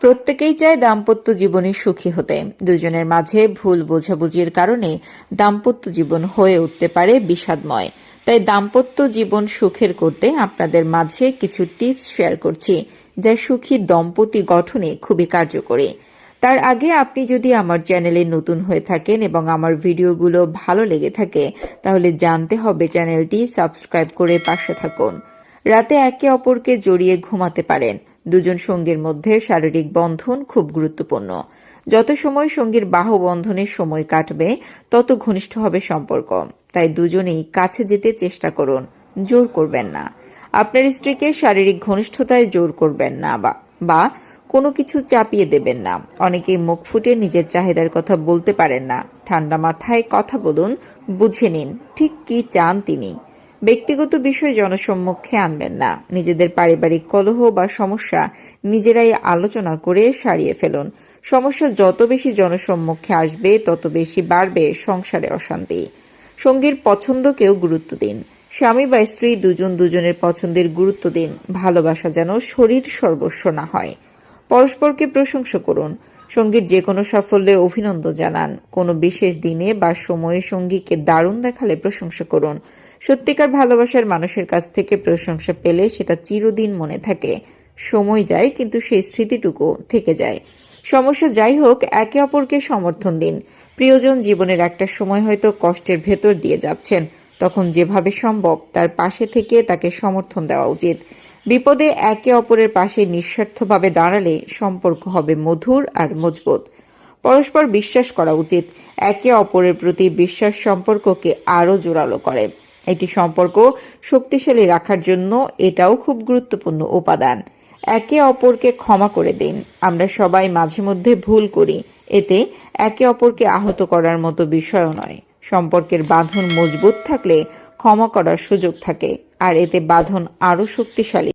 প্রত্যেকেই চায় দাম্পত্য জীবনে সুখী হতে। দুজনের মাঝে ভুল বোঝাবুঝির কারণে দাম্পত্য জীবন হয়ে উঠতে পারে বিষাদময়। তাই দাম্পত্য জীবন সুখের করতে আপনাদের মাঝে কিছু টিপস শেয়ার করছি, যা সুখী দম্পতি গঠনে খুবই কার্যকরী। তার আগে আপনি যদি আমার চ্যানেলে নতুন হয়ে থাকেন এবং আমার ভিডিওগুলো ভালো লেগে থাকে, তাহলে জানতে হবে চ্যানেলটি সাবস্ক্রাইব করে পাশে থাকুন। রাতে একে অপরকে জড়িয়ে ঘুমাতে পারেন। দুজন সঙ্গীর মধ্যে শারীরিক বন্ধন খুব গুরুত্বপূর্ণ। যত সময় সঙ্গীর বাহ বন্ধনের সময় কাটবে, তত ঘনিষ্ঠ হবে সম্পর্ক। তাই দুজনেই কাছে যেতে চেষ্টা করুন, জোর করবেন না। আপনার স্ত্রীকে শারীরিক ঘনিষ্ঠতায় জোর করবেন না বা বা কোনো কিছু চাপিয়ে দেবেন না। অনেকেই মুখ ফুটে নিজের চাহিদার কথা বলতে পারেন না। ঠান্ডা মাথায় কথা বলুন, বুঝে নিন ঠিক কি চান তিনি। ব্যক্তিগত বিষয় জনসম্মুখে আনবেন না। নিজেদের পারিবারিক কলহ বা সমস্যা নিজেরাই আলোচনা করে সারিয়ে ফেলুন। সমস্যা যত বেশি জনসম্মুখে আসবে, তত বেশি বাড়বে সংসারে অশান্তি। সঙ্গীর পছন্দকেও গুরুত্ব দিন। স্বামী বা স্ত্রী দুজন দুজনের পছন্দের গুরুত্ব দিন। ভালোবাসা যেন শরীর সর্বস্ব না হয়। পরস্পরকে প্রশংসা করুন। সঙ্গীর যে কোনো সাফল্যে অভিনন্দন জানান। কোনো বিশেষ দিনে বা সময়ে সঙ্গীকে দারুণ দেখালে প্রশংসা করুন। সত্যিকার ভালোবাসার মানুষের কাছ থেকে প্রশংসা পেলে সেটা চিরদিন মনে থাকে। সময় যায়, কিন্তু সেই স্মৃতিটুকু থেকে যায়। সমস্যা যাই হোক, একে অপরকে সমর্থন দিন। প্রিয়জন জীবনের একটা সময় হয়তো কষ্টের ভেতর দিয়ে যাচ্ছেন। তখন যেভাবে সম্ভব তার পাশে থেকে তাকে সমর্থন দেওয়া উচিত। বিপদে একে অপরের পাশে নিঃস্বার্থভাবে দাঁড়ালে সম্পর্ক হবে মধুর আর মজবুত। পরস্পর বিশ্বাস করা উচিত। একে অপরের প্রতি বিশ্বাস সম্পর্ককে আরও জোরালো করে। এটি সম্পর্ক শক্তিশালী রাখার জন্য এটাও খুব গুরুত্বপূর্ণ উপাদান। একে অপরকে ক্ষমা করে দিন। আমরা সবাই মাঝে মধ্যে ভুল করি। এতে একে অপরকে আহত করার মতো বিষয়ও নয়। সম্পর্কের বাঁধন মজবুত থাকলে ক্ষমা করার সুযোগ থাকে। আর এতে বাঁধন আরও শক্তিশালী।